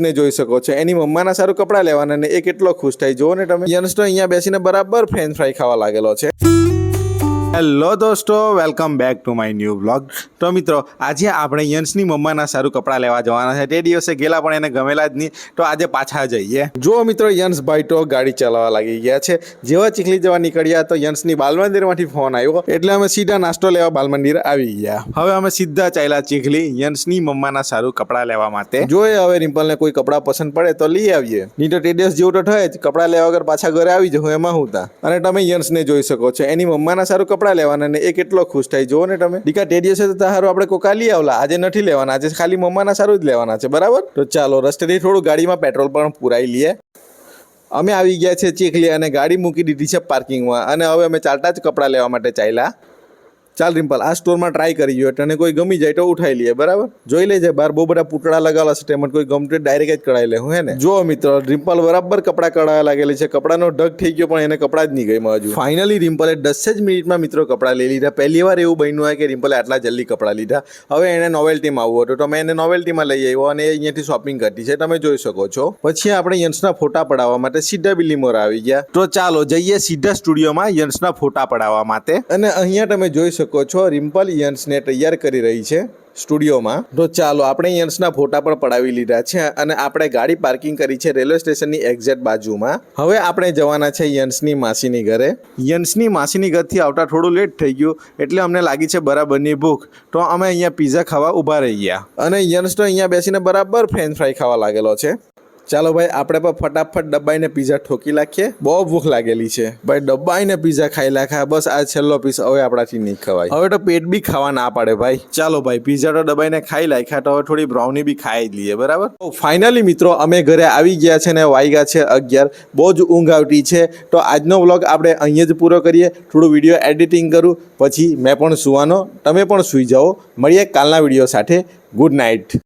ને જોઈ શકો છો. એની મમ્માના સારું કપડાં લેવાના ને એ કેટલો ખુશ થાય. જુઓ ને તમે. યંગસ્ટર અહીંયા બેસીને બરાબર ફ્રેન્ચ ફ્રાઈ ખાવા લાગેલો છે. હેલો દોસ્તો welcome back to my new blog તો મિત્રો, આજે આપણે યંશની મમ્માના સારું કપડાં લેવા જવાના છે. તે દિવસે ગયેલા પણ એને ગમેલા જ નહીં. તો આજે પાછા જઈએ. જો મિત્રો યંસભાઈ તો ગાડી ચલાવવા લાગી ગયા છે. જેવા ચીખલી જવા નીકળ્યા તો યંશની બાલમંદિરમાંથી ફોન આવ્યો. એટલે અમે સીધા નાસ્તો લેવા બાલમંદિર આવી ગયા. હવે અમે સીધા ચાલ્યા ચીખલી યંશની મમ્માના સારું કપડાં લેવા માટે. જોઈએ હવે રિમ્પલને કોઈ કપડાં પસંદ પડે તો લઈ આવીએ. નહીં તો તે દિવસ જેવું તો થાય જ. કપડાં લેવા વગર પાછા ઘરે આવી જવું એમાં હું તા. અને તમે યંશને જોઈ શકો છો. એની મમ્માના સારું કપડાં લેવાના ને એ કેટલો ખુશ થાય. જુઓ ને તમે. દીકા તે દિવસે તો તારું આપણે કોકા લઈ આવલા. આજે નથી લેવાના. આજે ખાલી મમ્માના સારું જ લેવાના છે. બરાબર? તો ચાલો, રસ્તેથી થોડું ગાડીમાં પેટ્રોલ પણ પુરાઈ લઈએ. અમે આવી ગયા છે ચીખલી અને ગાડી મૂકી દીધી છે પાર્કિંગમાં. અને હવે અમે ચાલતા જ કપડાં લેવા માટે ચાલ્યા. ચાલ રિમ્પલ આ સ્ટોરમાં ટ્રાય કરી ગયો તને કોઈ ગમી જાય તો ઉઠાઈ લઈએ બરાબર? જોઈ લેજે બહાર બહુ બધા પૂતળા લગાવેલા છે તેમાં કોઈ ગમતું ડાયરેક્ટ જ કઢાઈ લે હું હે ને? જો મિત્રો રિમ્પલ બરાબર કપડાં કઢાવા લાગેલી છે કપડાનો ઢગ થઈ ગયો પણ એને કપડાં જ નહીં ગઈ હજુ. ફાઇનલી રિમ્પલે દસ જ મિનિટમાં મિત્રો કપડાં લઈ લીધા. પહેલી વાર એવું બન્યું હોય કે રિમ્પલે આટલા જલ્દી કપડાં લીધા. હવે એને નોવેલ્ટીમાં આવવું હતું તો મેં એને નોવેલ્ટીમાં લઈ આવ્યો અને અહીંયાથી શોપિંગ કરી છે. તમે જોઈ શકો છો. પછી આપણે યંસના ફોટા પડાવવા માટે સીધા બિલીમોર આવી ગયા. તો ચાલો જઈએ સીધા સ્ટુડિયોમાં યંસના ફોટા પડાવવા માટે. અને અહીંયા તમે જોઈ શકો છો. રિમ્પલ યન્સને તૈયાર કરી રહી છે સ્ટુડિયોમાં. તો ચાલો, આપણે યંસના ફોટા પણ પડાવી લીધા છે અને આપણે ગાડી પાર્કિંગ કરી છે રેલવે સ્ટેશનની એક્ઝેક્ટ બાજુમાં. હવે આપણે જવાના છે યંસની માસીની ઘરે. યન્સની માસીની ઘરથી આવતા થોડું લેટ થઈ ગયું, એટલે અમને લાગી છે બરાબરની ભૂખ. તો અમે અહીંયા પીઝા ખાવા ઊભા રહી ગયા અને યન્સ તો અહીંયા બેસીને બરાબર ફ્રેન્ચ ફ્રાઈ ખાવા લાગેલો છે. ચાલો ભાઈ, આપણે પણ ફટાફટ દબાઈને પીઝા ઠોકી નાખીએ. બહુ ભૂખ લાગેલી છે. ભાઈ દબાઈને પીઝા ખાઈ નાખ્યા. બસ, આ છેલ્લો પીસ હવે આપણાથી નહીં ખવાય. હવે તો પેટ બી ખાવા ના પાડે ભાઈ. ચાલો ભાઈ પીઝા તો દબાઈને ખાઈ નાખ્યા તો હવે થોડી બ્રાઉની બી ખાઈ જ લઈએ, બરાબર? ફાઇનલી મિત્રો, અમે ઘરે આવી ગયા છે ને વાઈગા છે અગિયાર. બહુ જ ઊંઘ આવતી છે. તો આજનો વ્લોગ આપણે અહીંયા જ પૂરો કરીએ. થોડું વીડિયો એડિટિંગ કરું. પછી મેં પણ સુવાનો. તમે પણ સૂઈ જાઓ. મળીએ કાલના વીડિયો સાથે. Good night